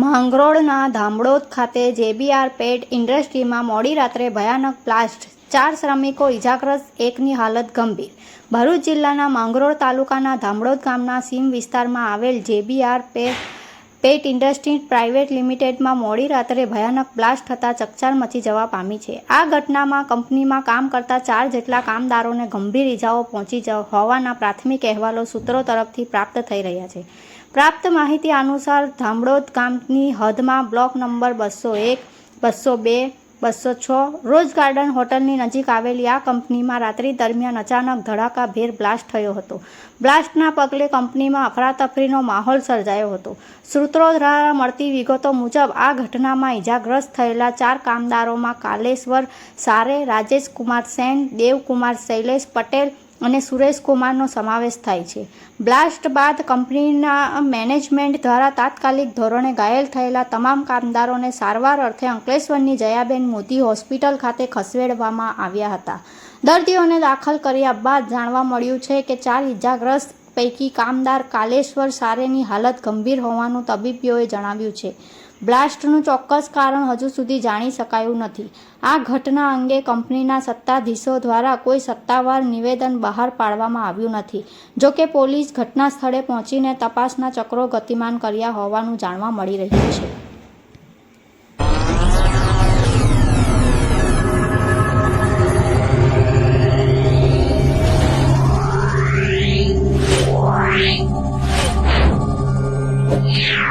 માંગરોળના ધામડોદ ખાતે જેબીઆર પેટ ઇન્ડસ્ટ્રીમાં મોડી રાત્રે ભયાનક બ્લાસ્ટ. ચાર શ્રમિકો ઇજાગ્રસ્ત એકની હાલત ગંભીર. ભરૂચ જિલ્લાના માંગરોળ તાલુકાના ધામડોદ ગામના સીમ વિસ્તારમાં આવેલ જેબીઆર પેટ પેટ ઇન્ડસ્ટ્રી પ્રાઇવેટ લિમિટેડમાં મોડી રાત્રે ભયાનક બ્લાસ્ટ થતાં ચકચાર મચી જવા પામી છે. આ ઘટનામાં કંપનીમાં કામ કરતા ચાર જેટલા કામદારોને ગંભીર ઇજાઓ પહોંચી હોવાના પ્રાથમિક અહેવાલો સૂત્રો તરફથી પ્રાપ્ત થઈ રહ્યા છે. પ્રાપ્ત માહિતી અનુસાર ધામડોદ ગામની હદમાં બ્લોક નંબર બસો એક, બસો બે, બસો છ રોઝ ગાર્ડન હોટલની નજીક આવેલી આ કંપનીમાં રાત્રિ દરમિયાન અચાનક ધડાકાભેર બ્લાસ્ટ થયો હતો. બ્લાસ્ટના પગલે કંપનીમાં અફરાતફરીનો માહોલ સર્જાયો હતો. સૂત્રો દ્વારા મળતી વિગતો મુજબ, આ ઘટનામાં ઇજાગ્રસ્ત થયેલા ચાર કામદારોમાં કાલેશ્વર, સારે રાજેશ કુમાર સેન, દેવકુમાર શૈલેષ પટેલ અને સુરેશ કુમારનો સમાવેશ થાય છે. બ્લાસ્ટ બાદ કંપનીના મેનેજમેન્ટ દ્વારા તાત્કાલિક ધોરણે ઘાયલ થયેલા તમામ કામદારોને સારવાર અર્થે અંકલેશ્વરની જયાબેન મોદી હોસ્પિટલ ખાતે ખસેડવામાં આવ્યા હતા. દર્દીઓને દાખલ કર્યા બાદ જાણવા મળ્યું છે કે ચાર ઇજાગ્રસ્ત પૈકી કામદાર કાલેશ્વર સારેની હાલત ગંભીર હોવાનું તબીબીઓએ જણાવ્યું છે. બ્લાસ્ટનું ચોક્કસ કારણ હજુ સુધી જાણી શકાયું નથી. આ ઘટના અંગે કંપનીના સત્તાધીશો દ્વારા કોઈ સત્તાવાર નિવેદન બહાર પાડવામાં આવ્યું નથી. જો કે પોલીસ ઘટના સ્થળે પહોંચીને તપાસના ચક્રો ગતિમાન કર્યા હોવાનું જાણવા મળી રહ્યું છે. Yeah.